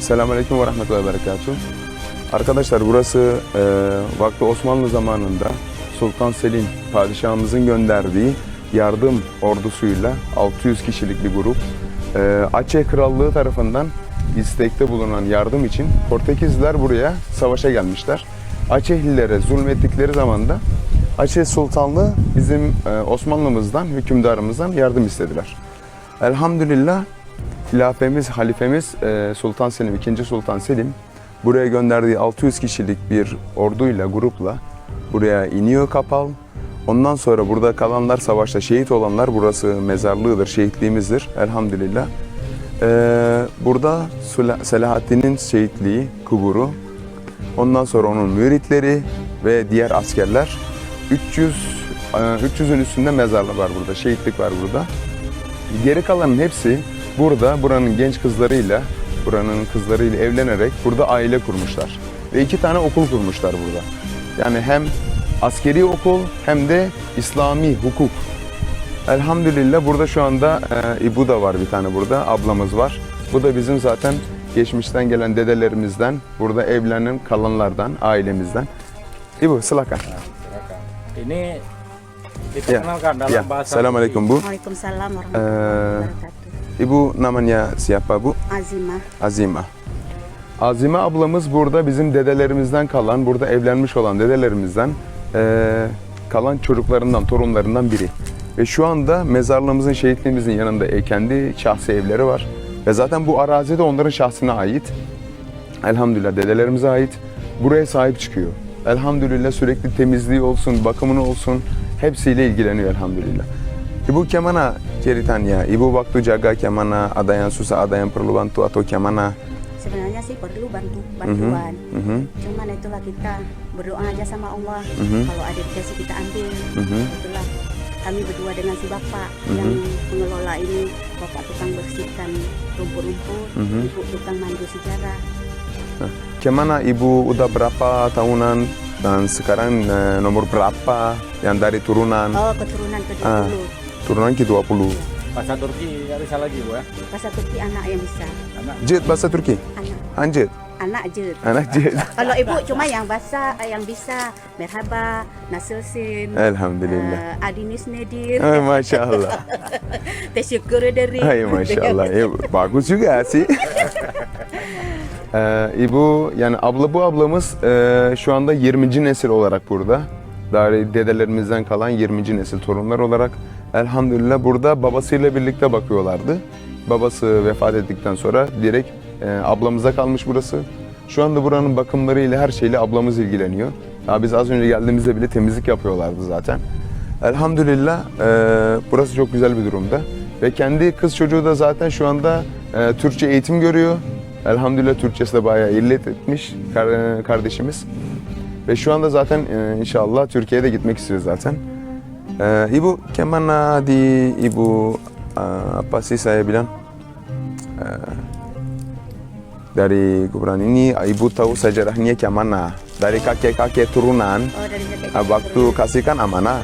Selamünaleyküm ve rahmetullahi berekatuhu. Arkadaşlar burası e, vakti Osmanlı zamanında Sultan Selim padişahımızın gönderdiği yardım ordusuyla 600 kişilik bir grup e, Aceh Krallığı tarafından istekte bulunan yardım için Portekizliler buraya savaşa gelmişler. Acehililere zulmettikleri zamanda Aceh Sultanlığı bizim e, Osmanlımızdan, hükümdarımızdan yardım istediler. Elhamdülillah hilafemiz, halifemiz e, Sultan Selim, 2. Sultan Selim buraya gönderdiği 600 kişilik bir orduyla, grupla buraya iniyor Kapal. Ondan sonra burada kalanlar, savaşta şehit olanlar burası mezarlığıdır, şehitliğimizdir elhamdülillah. E, burada Selahaddin'in şehitliği, kuburu, ondan sonra onun müritleri ve diğer askerler 300 e, 300'ün üstünde mezarlık var burada, şehitlik var burada. Geri kalanın hepsi burada buranın genç kızlarıyla, buranın kızlarıyla evlenerek burada aile kurmuşlar. Ve iki tane okul kurmuşlar burada. Yani hem askeri okul hem de İslami hukuk. Elhamdülillah burada şu anda e, İbu da var bir tane burada, ablamız var. Bu da bizim zaten geçmişten gelen dedelerimizden, burada evlenen kalanlardan, ailemizden. İbu, silakan. Ini diperkenalkan dalam Ya, bahasa Selamünaleyküm bu. Waalaikumsalam warahmatullahi Eh, wabarakatuh. İbu namanya siapa bu? Azimah. Azime. Azime ablamız burada bizim dedelerimizden kalan, burada evlenmiş olan dedelerimizden eee, kalan çocuklarından, torunlarından biri. Ve şu anda mezarlığımızın, şehitliğimizin yanında e, kendi şahsi evleri var. Ve zaten bu arazi de onların şahsına ait. Elhamdülillah dedelerimize ait. Buraya sahip çıkıyor. Elhamdülillah sürekli temizliği olsun, bakımını olsun hepsiyle ilgileniyor elhamdülillah. Ibu ke mana ceritanya? Ibu waktu jaga ke mana? Ada yang susah, ada yang perlu bantu atau ke mana? Sebenarnya sih perlu bantu bantuan. Mhm. Cuman itulah kita berdoa aja sama Allah. Mhm. Kalau ada dikasih kita ambil. Mhm. Itulah kami berdua dengan si bapak Mhm. yang pengelola ini. Bapak tukang bersihkan rumput-rumput, Mhm. ibu tukang mandu sejarah. Ke mana ibu udah berapa tahunan dan sekarang eh, nomor berapa yang dari turunan? Oh, keturunan ke-20. Ah. Turunan ke-20. bahasa Turki nggak bisa lagi bu ya Bahasa Turki anak yang bisa. karena Jid bahasa Turki? Anak. Anjid? Anak je. Anak Jid. Kalau ibu cuma yang bahasa yang bisa merhaba, nasilsin, Elhamdülillah. uh, Adinis Nedir, Eh, Masya Allah. teşekkür ederim. Ay Masya Allah. Ya, bagus juga sih. Ee, İbu yani abla bu ablamız e, şu anda 20. nesil olarak burada. Dari dedelerimizden kalan 20. nesil torunlar olarak elhamdülillah burada babasıyla birlikte bakıyorlardı. Babası vefat ettikten sonra direkt e, ablamıza kalmış burası. Şu anda buranın bakımlarıyla her şeyle ablamız ilgileniyor. Ya biz az önce geldiğimizde bile temizlik yapıyorlardı zaten. Elhamdülillah e, burası çok güzel bir durumda. Ve kendi kız çocuğu da zaten şu anda e, Türkçe eğitim görüyor. Elhamdülillah Türkçesi de bayağı illet etmiş kar- kardeşimiz. Ve şu anda zaten e, inşallah Türkiye'ye de gitmek istiyor zaten. E, Ibu, ke mana di Ibu e, apa sih saya bilang? E, dari kuburan ini Ibu tahu sejarahnya ke mana? Dari kakek-kakek turunan, Oh dari kakek. e, waktu kasihkan amanah.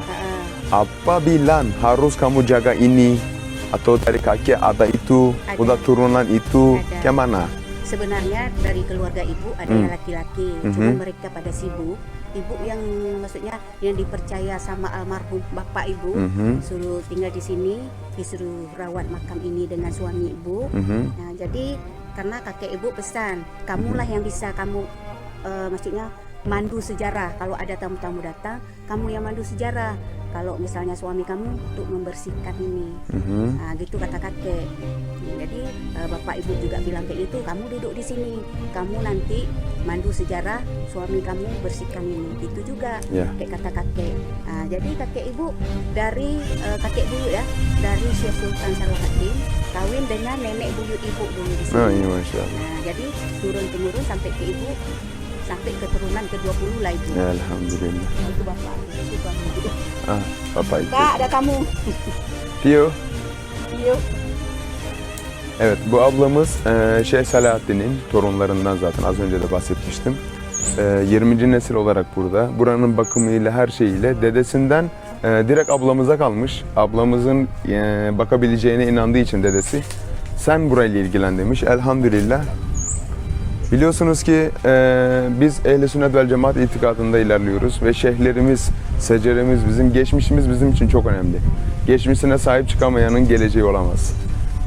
Apa bilang harus kamu jaga ini atau dari kakek ada itu Ada. udah turunan itu Ada. ke mana? Sebenarnya dari keluarga ibu ada Hmm. yang laki-laki, Mhm. cuma mereka pada sibuk. Ibu yang maksudnya yang dipercaya sama almarhum bapak ibu Mhm, suruh tinggal di sini, disuruh rawat makam ini dengan suami ibu. mhm, Nah, jadi karena kakek ibu pesan, kamulah yang bisa kamu eh, maksudnya mandu sejarah. Kalau ada tamu-tamu datang, kamu yang mandu sejarah. Kalau misalnya suami kamu untuk membersihkan ini. mhm. Nah, gitu kata kakek. Jadi eh, bapak ibu juga bilang kayak gitu, kamu duduk di sini, kamu nanti mandu sejarah, suami kamu bersihkan ini. Gitu juga Ya. kayak kata kakek. Nah, jadi kakek ibu dari eh, kakek dulu ya, dari Syekh Sultan Salahuddin kawin dengan nenek buyut ibu dulu di sini. Oh iya. Nah, jadi turun temurun sampai ke ibu sampai keturunan ke-20 lah ibu. Ya, Alhamdulillah. Nah, itu bapak, itu ibu. Ah, bapak itu. Kak, ada kamu. Tio. Yuk. Evet bu ablamız e, Şeyh Selahaddin'in torunlarından zaten az önce de bahsetmiştim. E, 20. nesil olarak burada. Buranın bakımıyla her şeyiyle dedesinden e, direkt ablamıza kalmış. Ablamızın e, bakabileceğine inandığı için dedesi sen burayla ilgilen demiş. Elhamdülillah Biliyorsunuz ki e, biz Ehl-i Sünnet vel Cemaat itikadında ilerliyoruz ve şeyhlerimiz, seceremiz, bizim geçmişimiz bizim için çok önemli. Geçmişine sahip çıkamayanın geleceği olamaz.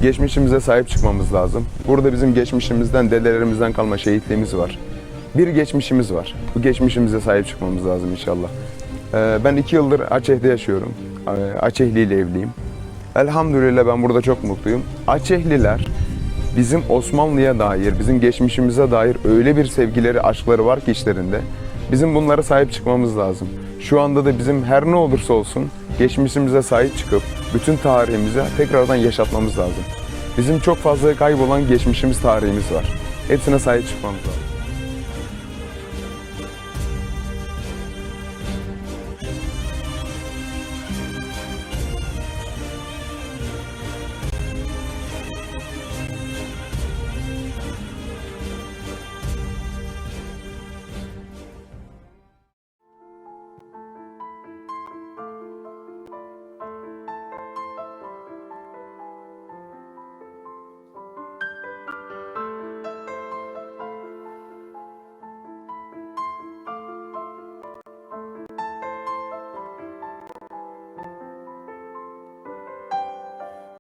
Geçmişimize sahip çıkmamız lazım. Burada bizim geçmişimizden, dedelerimizden kalma şehitliğimiz var. Bir geçmişimiz var. Bu geçmişimize sahip çıkmamız lazım inşallah. E, ben iki yıldır Açeh'de yaşıyorum. E, ile evliyim. Elhamdülillah ben burada çok mutluyum. Açehliler bizim Osmanlı'ya dair, bizim geçmişimize dair öyle bir sevgileri, aşkları var ki içlerinde. Bizim bunlara sahip çıkmamız lazım. Şu anda da bizim her ne olursa olsun geçmişimize sahip çıkıp bütün tarihimize tekrardan yaşatmamız lazım. Bizim çok fazla kaybolan geçmişimiz, tarihimiz var. Hepsine sahip çıkmamız lazım.